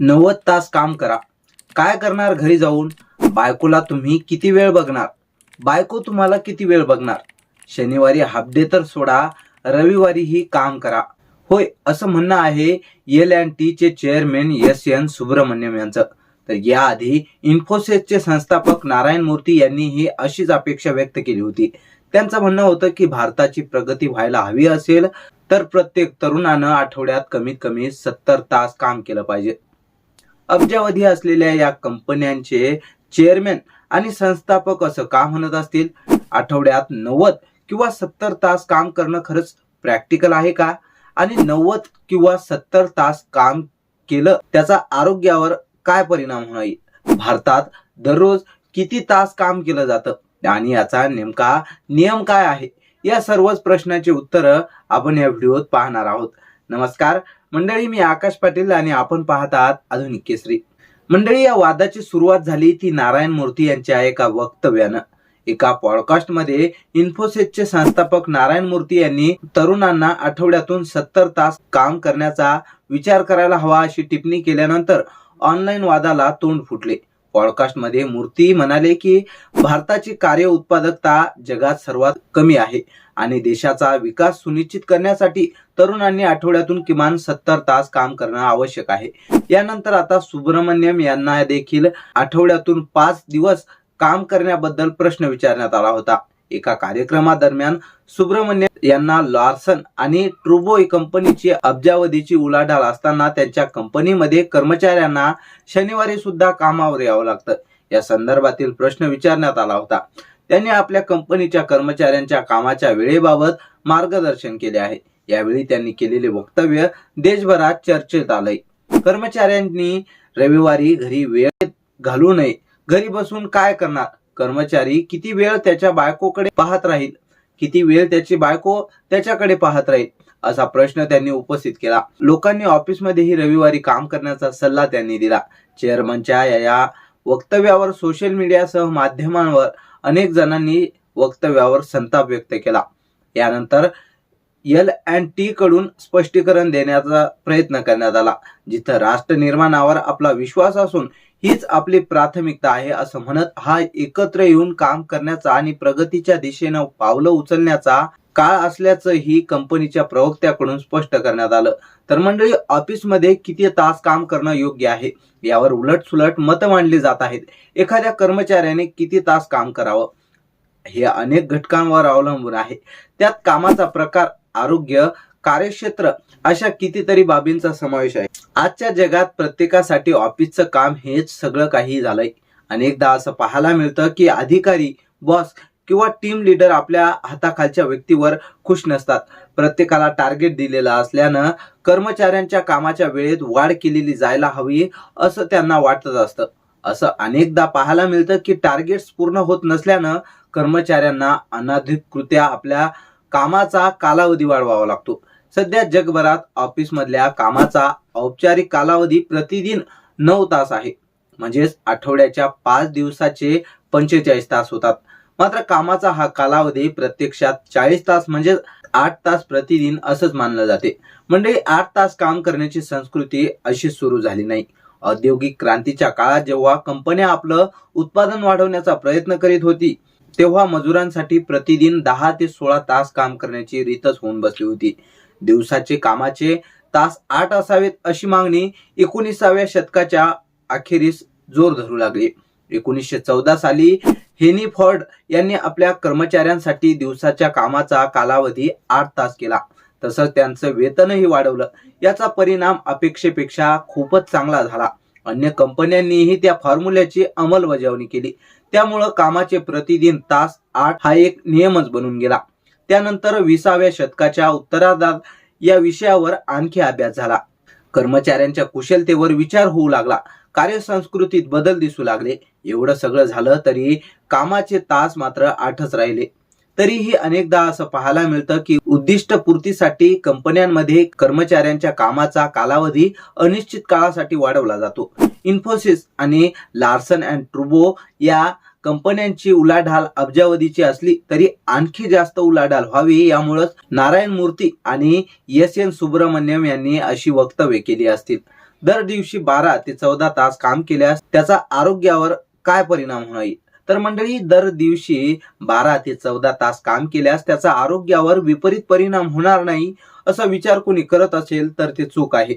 नव्वद तास काम करा. काय करणार घरी जाऊन? बायकोला तुम्ही किती वेळ बघणार? बायको तुम्हाला किती वेळ बघणार? शनिवारी हाफ डे तर सोडा रविवारीही काम करा. होय असं म्हणणं आहे एल अँड टी चे चेअरमॅन एस एन सुब्रमण्यम यांचं. तर याआधी इन्फोसिसचे संस्थापक नारायण मूर्ती यांनी ही अशीच अपेक्षा व्यक्त केली होती. त्यांचं म्हणणं होतं की भारताची प्रगती व्हायला हवी असेल तर प्रत्येक तरुणानं आठवड्यात कमीत कमी सत्तर तास काम केलं पाहिजे. अब्जावधी असलेल्या या कंपन्यांचे चेअरमॅन आणि संस्थापक असं का म्हणत असतील? आठवड्यात नव्वद किंवा सत्तर तास काम करणं खरंच प्रॅक्टिकल आहे का? आणि नव्वद किंवा सत्तर तास काम केलं त्याचा आरोग्यावर काय परिणाम होणार? भारतात दररोज किती तास काम केलं जातं? आणि याचा नेमका नियम काय आहे? या सर्वच प्रश्नाचे उत्तरं आपण या व्हिडिओत पाहणार आहोत. नमस्कार मंडळी मी आकाश पाटील आणि आपण पाहत आहात आधुनिक केसरी. मंडळी या वादाची सुरुवात झाली ती नारायण मूर्ती यांच्या एका वक्तव्यानं. एका पॉडकास्टमध्ये इन्फोसिसचे संस्थापक नारायण मूर्ती यांनी तरुणांना आठवड्यातून सत्तर तास काम करण्याचा विचार करायला हवा अशी टिप्पणी केल्यानंतर ऑनलाईन वादाला तोंड फुटले. पॉडकास्टमध्ये मूर्ती म्हणाले की भारताची कार्य उत्पादकता जगात सर्वात कमी आहे आणि देशाचा विकास सुनिश्चित करण्यासाठी तरुणांनी आठवड्यातून किमान सत्तर तास काम करणं आवश्यक आहे. यानंतर आता सुब्रमण्यम यांना देखील आठवड्यातून पाच दिवस काम करण्याबद्दल प्रश्न विचारण्यात आला होता. एका कार्यक्रमादरम्यान सुब्रमण्य यांना लॉर्सन आणि ट्रुबो कंपनीची अब्जावधीची उलाढाल असताना त्यांच्या कंपनीमध्ये कर्मचाऱ्यांना शनिवारी सुद्धा कामावर यावं लागतं. या संदर्भातील प्रश्न विचारण्यात आला होता. त्यांनी आपल्या कंपनीच्या कर्मचाऱ्यांच्या कामाच्या वेळेबाबत मार्गदर्शन केले आहे. यावेळी त्यांनी केलेले वक्तव्य देशभरात चर्चेत आलंय. कर्मचाऱ्यांनी रविवारी घरी वेळ घालू नये. घरी बसून काय करणार? कर्मचारी किती वेळ त्याच्या बायकोकडे पाहत राहील? किती वेळ त्याची बायको त्याच्याकडे पाहत राहील? असा प्रश्न त्यांनी उपस्थित केला. लोकांनी ऑफिसमध्येही रविवारी काम करण्याचा सल्ला त्यांनी दिला. चेअरमनच्या या- या वक्तव्यावर सोशल मीडियासह माध्यमांवर अनेक जणांनी वक्तव्यावर संताप व्यक्त केला. यानंतर एल अँड टी कडून स्पष्टीकरण देण्याचा प्रयत्न करण्यात आला जिथं राष्ट्र निर्माणावर आपला विश्वास असून हीच आपली प्राथमिकता आहे असं म्हणत हा एकत्र येऊन काम करण्याचा आणि प्रगतीच्या दिशेनं पावलं उचलण्याचा काळ असल्याचं ही कंपनीच्या प्रवक्त्याकडून स्पष्ट करण्यात आलं. तर मंडळी ऑफिसमध्ये किती तास काम करणं योग्य आहे? यावर उलट सुलट मत मांडली जात आहेत. एखाद्या कर्मचाऱ्याने किती तास काम करावं? हे अनेक घटकांवर अवलंबून आहे. त्यात कामाचा प्रकार आरोग्य कार्यक्षेत्र अशा कितीतरी बाबींचा समावेश आहे. आजच्या जगात प्रत्येकासाठी ऑफिसचं काम हेच सगळं काही झालंय. अनेकदा असं पाहायला मिळतं की अधिकारी बॉस किंवा टीम लीडर आपल्या हाताखालच्या व्यक्तीवर खुश नसतात. प्रत्येकाला टार्गेट दिलेलं असल्यानं कर्मचाऱ्यांच्या कामाच्या वेळेत वाढ केलेली जायला हवी असं त्यांना वाटत असतं. असं अनेकदा पाहायला मिळतं की टार्गेट्स पूर्ण होत नसल्यानं कर्मचाऱ्यांना अनाधिकृत्या आपल्या कामाचा कालावधी वाढवावा लागतो. सध्या जगभरात ऑफिस मधल्या कामाचा औपचारिक कालावधी प्रतिदिन नऊ तास आहे. म्हणजेच आठवड्याच्या पाच दिवसाचे पंचेचाळीस तास होतात. मात्र कामाचा हा कालावधी प्रत्यक्षात चाळीस तास म्हणजे आठ तास प्रतिदिन असंच मानलं जाते. म्हणजे आठ तास काम करण्याची संस्कृती अशी सुरू झाली नाही. औद्योगिक क्रांतीच्या काळात जेव्हा कंपन्या आपलं उत्पादन वाढवण्याचा प्रयत्न करीत होती तेव्हा मजुरांसाठी प्रतिदिन दहा ते सोळा तास काम करण्याची रीतच होऊन बसली होती. दिवसाचे कामाचे तास आठ असावेत अशी मागणी एकोणीसाव्या शतकाच्या अखेरीस जोर धरू लागली. एकोणीसशे चौदा साली हेनी फॉर्ड यांनी आपल्या कर्मचाऱ्यांसाठी दिवसाच्या कामाचा कालावधी आठ तास केला. तसंच त्यांचं वेतनही वाढवलं. याचा परिणाम अपेक्षेपेक्षा खूपच चांगला झाला. अन्य कंपन्यांनीही त्या फॉर्म्युल्याची अंमलबजावणी केली. त्यामुळं कामाचे प्रतिदिन तास आठ हा एक नियमच बनून गेला. त्यानंतर विसाव्या शतकाच्या उत्तरार्धात या विषयावर आणखी अभ्यास झाला. कर्मचाऱ्यांच्या कुशलतेवर विचार होऊ लागला. कार्यसंस्कृतीत बदल दिसू लागले. एवढं सगळं झालं तरी कामाचे तास मात्र आठच राहिले. तरीही अनेकदा असं पाहायला मिळतं की उद्दिष्ट पूर्तीसाठी कंपन्यांमध्ये कर्मचाऱ्यांच्या कामाचा कालावधी अनिश्चित काळासाठी वाढवला जातो. इन्फोसिस आणि लार्सन अँड ट्रुबो या कंपन्यांची उलाढाल अब्जावधीची असली तरी आणखी जास्त उलाढाल व्हावी यामुळेच नारायण मूर्ती आणि एस एन सुब्रमण्यम यांनी अशी वक्तव्य केली असतील. दर दिवशी बारा ते चौदा तास काम केल्यास त्याचा आरोग्यावर काय परिणाम होणार तर मंडळी दर दिवशी बारा ते चौदा तास काम केल्यास त्याचा आरोग्यावर विपरीत परिणाम होणार नाही असा विचार कोणी करत असेल तर ते चूक आहे.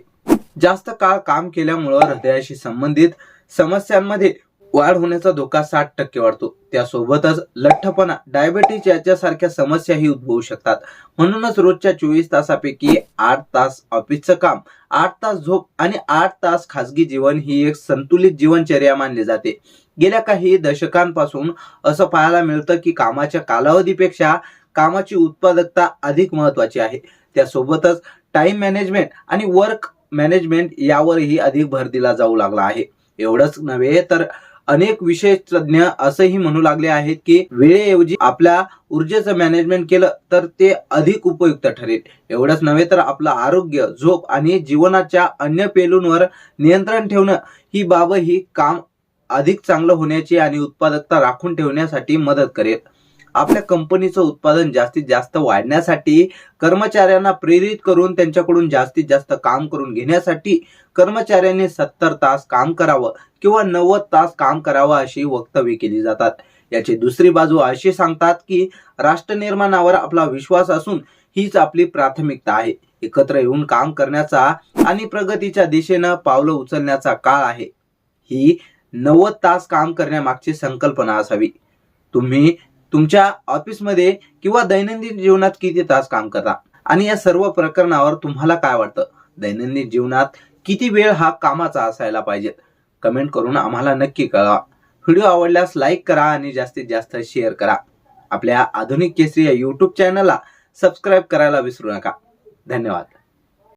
जास्त काळ काम केल्यामुळं हृदयाशी संबंधित समस्यांमध्ये वाढ होण्याचा धोका साठ टक्के वाढतो. त्यासोबतच लठ्ठपणा डायबेटीस याच्यासारख्या समस्याही उद्भवू शकतात. म्हणूनच रोजच्या चोवीस तासापैकी आठ तास ऑफिसचं काम आठ तास झोप आणि आठ तास खासगी जीवन ही एक संतुलित जीवनचर्या मानली जाते. गेल्या काही दशकांपासून असं पाहायला मिळतं की कामाच्या कालावधीपेक्षा कामाची उत्पादकता अधिक महत्वाची आहे. त्यासोबतच टाइम मॅनेजमेंट आणि वर्क मॅनेजमेंट यावरही अधिक भर दिला जाऊ लागला आहे. एवढंच नव्हे तर अनेक विशेष तज्ज्ञ असंही म्हणू लागले आहेत की वेळेऐवजी आपल्या ऊर्जेचं मॅनेजमेंट केलं तर ते अधिक उपयुक्त ठरेल. एवढंच नव्हे तर आपलं आरोग्य झोप आणि जीवनाच्या अन्य पैलूंवर नियंत्रण ठेवणं ही बाब ही काम अधिक चांगलं होण्याची आणि उत्पादकता राखून ठेवण्यासाठी मदत करेल. आपल्या कंपनीचं उत्पादन जास्तीत जास्त वाढण्यासाठी कर्मचाऱ्यांना प्रेरित करून त्यांच्याकडून जास्तीत जास्त काम करून घेण्यासाठी कर्मचाऱ्यांनी सत्तर तास काम करावं किंवा नव्वद तास काम करावं अशी वक्तव्य केली जातात. याची दुसरी बाजू अशी सांगतात की राष्ट्र निर्माणावर आपला विश्वास असून हीच आपली प्राथमिकता आहे. एकत्र येऊन काम करण्याचा आणि प्रगतीच्या दिशेनं पावलं उचलण्याचा काळ आहे. ही नव्वद तास काम करण्यामागची संकल्पना असावी. तुम्ही तुमच्या ऑफिसमध्ये किंवा दैनंदिन जीवनात किती तास काम करता? आणि या सर्व प्रकरणावर तुम्हाला काय वाटतं? दैनंदिन जीवनात किती वेळ हा कामाचा असायला पाहिजे? कमेंट करून आम्हाला नक्की कळवा. व्हिडिओ आवडल्यास लाईक करा आणि जास्तीत जास्त शेअर करा. आपल्या आधुनिक केसरी या यूट्यूब चॅनलला सबस्क्राईब करायला विसरू नका. धन्यवाद.